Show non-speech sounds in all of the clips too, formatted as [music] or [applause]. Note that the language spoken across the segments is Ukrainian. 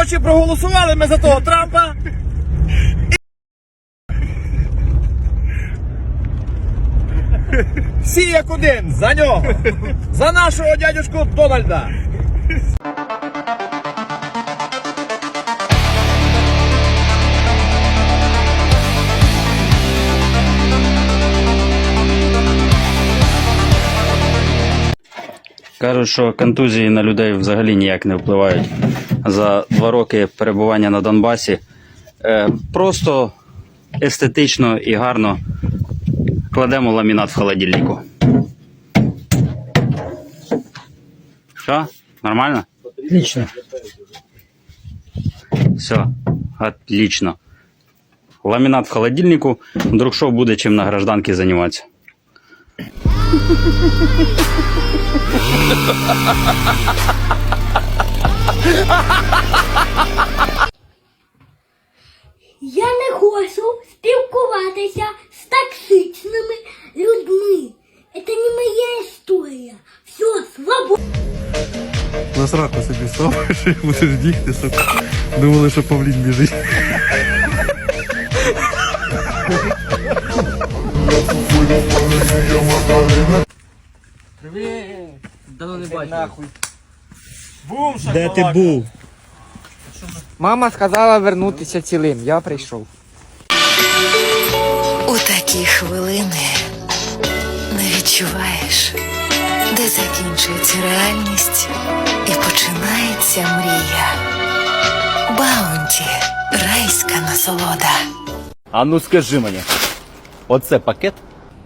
коротше, проголосували ми за того Трампа. Всі як один, за нього. За нашого дядюшку Дональда. Кажуть, що контузії на людей взагалі ніяк не впливають за два роки перебування на Донбасі. Е, просто естетично і гарно кладемо ламінат в холодильнику. Що? Нормально? Отлично. Все, отлично. Ламінат в холодильнику, вдруг що буде чим на гражданці займатися. [laughs] Я не хочу спілкуватися з токсичними людьми. Це не моя історія. Все, свобода. На сраку собі ставиш і будеш бігти, сука. Думали, що павлін біжить. Давно не бачив. Де ти був? Мама сказала вернутися цілим. Я прийшов. У такі хвилини не відчуваєш, де закінчується реальність і починається мрія. Баунті райська насолода. А ну скажи мені, оце пакет?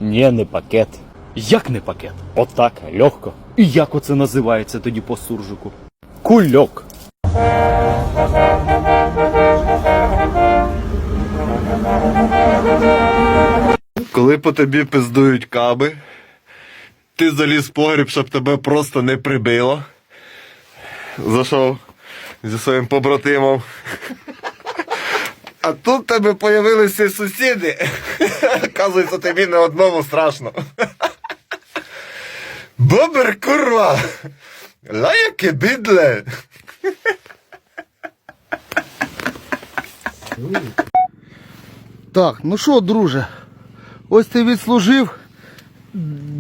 Ні, не пакет. Як не пакет? Отак, легко. І як оце називається тоді по суржику? Кульок. Коли по тобі пиздують каби, ти заліз в погріб, щоб тебе просто не прибило. Зайшов зі своїм побратимом. А тут в тебе появилися сусіди. Оказується, тобі не одному страшно. Бобер курва! Лаяке бідле! Так, ну що, друже, ось ти відслужив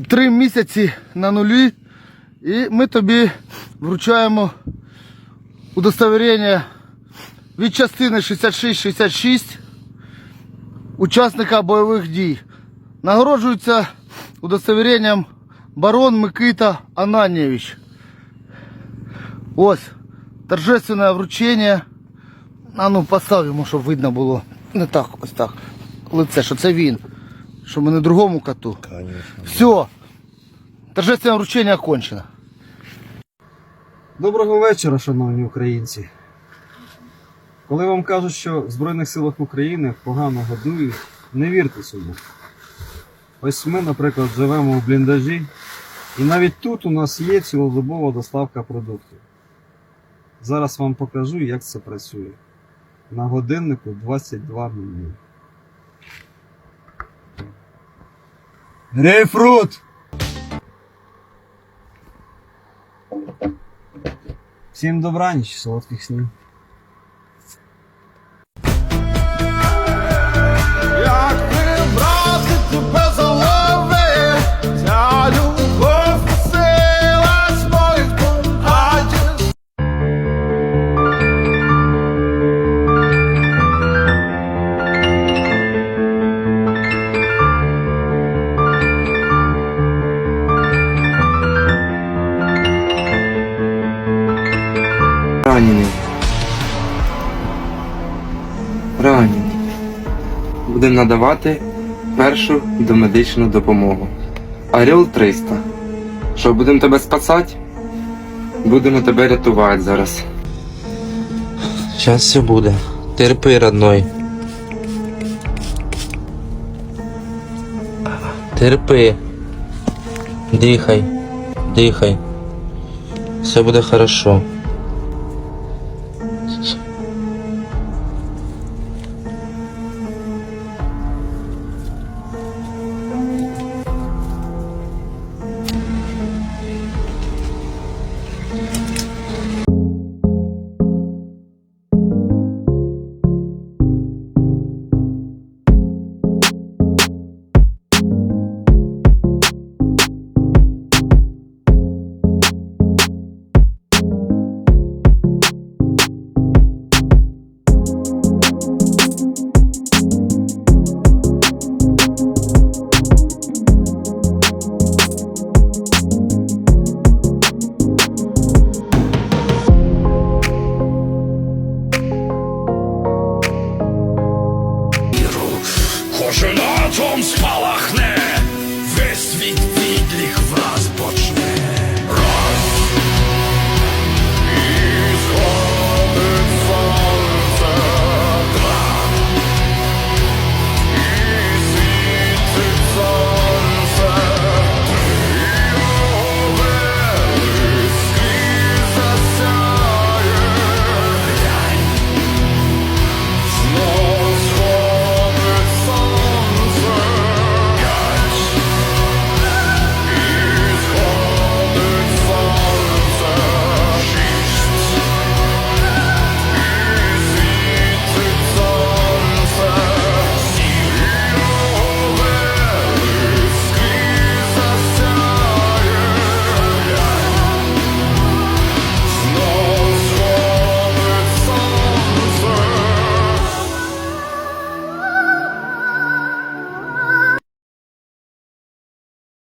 три місяці на нулі, і ми тобі вручаємо удостовірення від частини 66-66 учасника бойових дій. Нагороджується удостовіренням барон Микита Ананєвич. Ось, торжественне вручення. А ну постав йому, щоб видно було. Не так, ось так. Лице, що це він. Що ми не другому коту. Все. Торжественне вручення окончено. Доброго вечора, шановні українці. Коли вам кажуть, що в Збройних силах України погано годують, не вірте цьому. Ось ми, наприклад, живемо в бліндажі, і навіть тут у нас є цілодобова доставка продуктів. Зараз вам покажу, як це працює. На годиннику 22.00. Грейпфрут! Всім добраніч, солодких снів. Ранений. Ранений. Будемо надавати першу домедичну допомогу. Орел 300. Що, будемо тебе спасати? Будемо тебе рятувати зараз. Зараз все буде. Терпи, родной. Терпи. Дихай. Дихай. Все буде хорошо.